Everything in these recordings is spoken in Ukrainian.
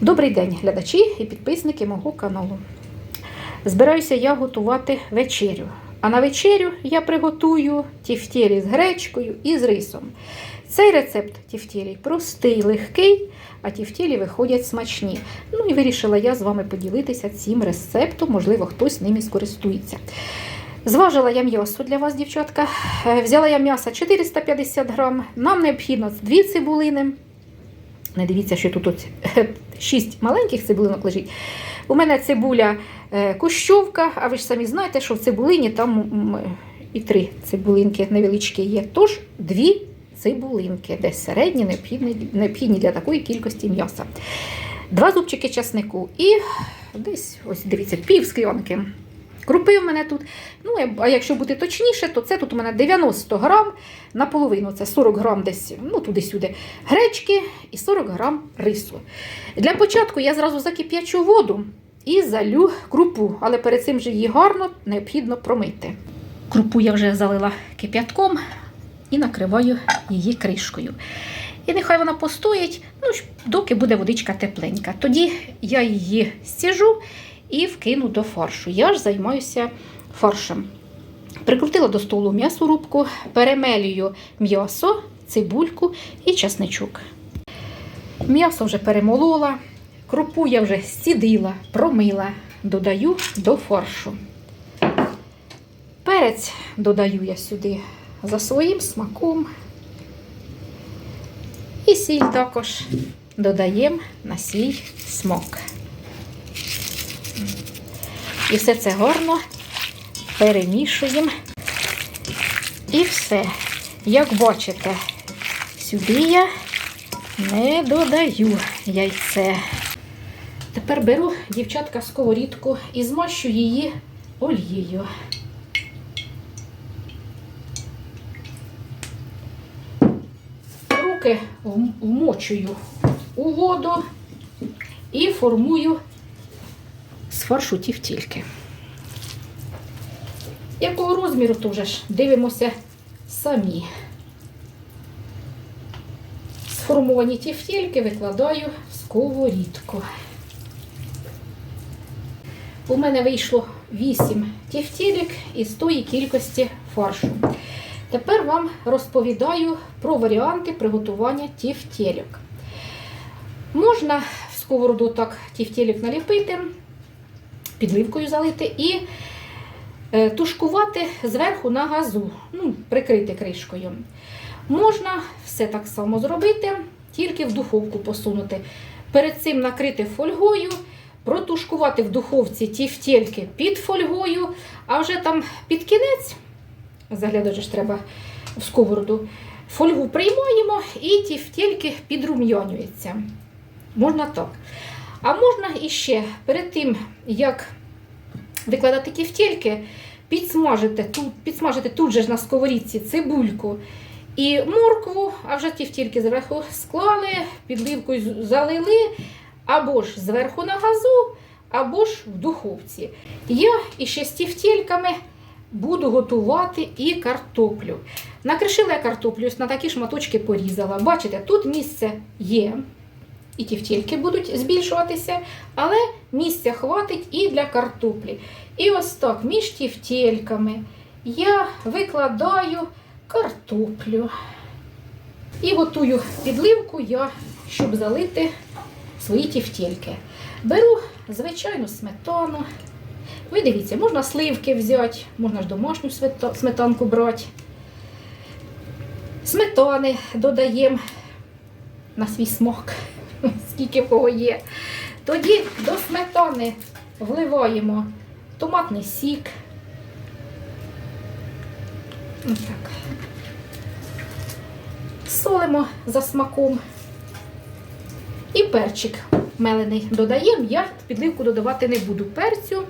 Добрий день, глядачі і підписники мого каналу. Збираюся я готувати вечерю. А на вечерю я приготую тівтєлі з гречкою і з рисом. Цей рецепт тівтєлі простий, легкий, а тівтєлі виходять смачні. Ну і вирішила я з вами поділитися цим рецептом, можливо, хтось ним і скористується. Зважила я м'ясо для вас, дівчатка. Е, Взяла я м'ясо 450 грам. Нам необхідно дві цибулини. Не дивіться, що тут 6 маленьких цибулинок лежить. У мене цибуля е, кущовка, а ви ж самі знаєте, що в цибулині там і три цибулинки невеличкі є. Тож дві цибулинки, десь середні, необхідні, необхідні для такої кількості м'яса. Два зубчики часнику і десь, ось дивіться, пів склянки. Крупи в мене тут. Ну, а якщо бути точніше, то це тут у мене 90 грам наполовину. Це 40 грам десь, ну туди-сюди, гречки і 40 грам рису. Для початку я зразу закип'ячу воду і залю крупу, але перед цим же її гарно необхідно промити. Крупу я вже залила кип'ятком і накриваю її кришкою. І нехай вона постоїть, ну, доки буде водичка тепленька. Тоді я її стіжу і вкину до фаршу. Я ж займаюся фаршем. Прикрутила до столу м'ясорубку, перемелюю м'ясо, цибульку і часничок. М'ясо вже перемолола, крупу я вже стідила, промила, додаю до фаршу. Перець додаю я сюди за своїм смаком. І сіль також додаємо на свій смак. І все це гарно перемішуємо. І все. Як бачите, сюди я не додаю яйце. Тепер беру дівчатка сковорідку і змащу її олією. Руки вмочую у воду і формую фаршу тівтільки. Якого розміру, то ж дивимося самі. Сформовані тівтільки викладаю в сковорідку. У мене вийшло 8 тівтілік із тої кількості фаршу. Тепер вам розповідаю про варіанти приготування тівтєлік. Можна в сковороду так тівтєлік наліпити, підливкою залити і е, тушкувати зверху на газу, ну, прикрити кришкою. Можна все так само зробити, тільки в духовку посунути. Перед цим накрити фольгою, протушкувати в духовці тівтєльки під фольгою, а вже там під кінець, заглядача ж треба в сковороду, фольгу приймаємо і тівтєльки підрум'янюються. Можна так. А можна іще перед тим, як викладати тівтєльки, підсмажити тут, підсмажити тут же ж на сковорідці цибульку і моркву, а вже тівтєльки зверху склали, підливкою залили, або ж зверху на газу, або ж в духовці. Я іще з тівтєльками буду готувати і картоплю. Накришила я картоплю, на такі шматочки порізала. Бачите, тут місце є і тівтільки будуть збільшуватися, але місця хватить і для картоплі. І ось так між тівтільками я викладаю картоплю. І готую підливку я, щоб залити свої тівтільки. Беру звичайну сметану. Ви дивіться, можна сливки взяти, можна ж домашню сметанку брати. Сметани додаємо на свій смак скільки в кого є. Тоді до сметани вливаємо томатний сік. Так. Солимо за смаком. І перчик мелений додаємо. Я підливку додавати не буду перцю.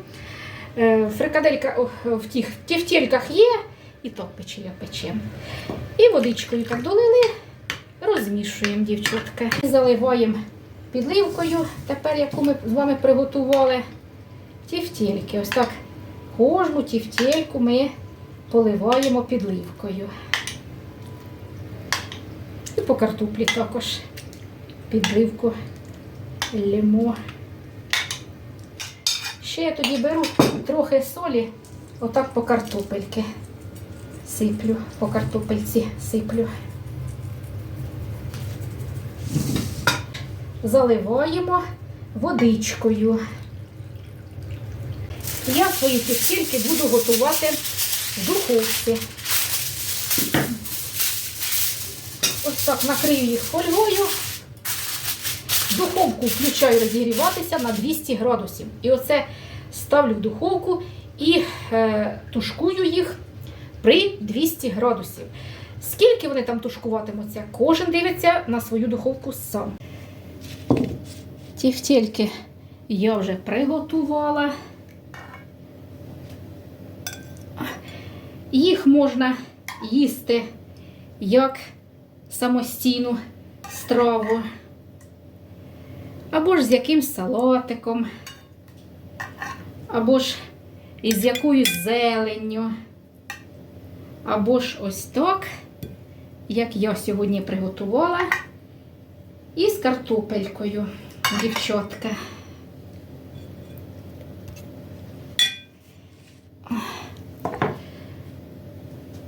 Е, Фрикаделька в тих тівтєльках є, і то пече печемо. І водичкою так долили, розмішуємо, дівчатка. Заливаємо підливкою, тепер яку ми з вами приготували, тівтєльки. Ось так кожну тівтєльку ми поливаємо підливкою. І по картоплі також підливку лімо. Ще я тоді беру трохи солі, отак по картопельки сиплю, по картопельці сиплю. Заливаємо водичкою. Я свої тістільки буду готувати в духовці. Ось так накрию їх фольгою. Духовку включаю розігріватися на 200 градусів. І оце ставлю в духовку і е, тушкую їх при 200 градусів. Скільки вони там тушкуватимуться, кожен дивиться на свою духовку сам. Тівтєльки я вже приготувала. Їх можна їсти як самостійну страву, або ж з якимсь салатиком, або ж із якоюсь зеленню, або ж ось так, як я сьогодні приготувала, і з картопелькою, дівчатка.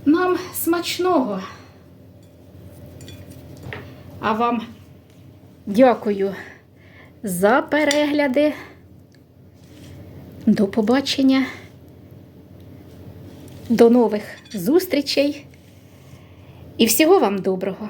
Нам смачного. А вам дякую за перегляди. До побачення. До нових зустрічей. І всього вам доброго!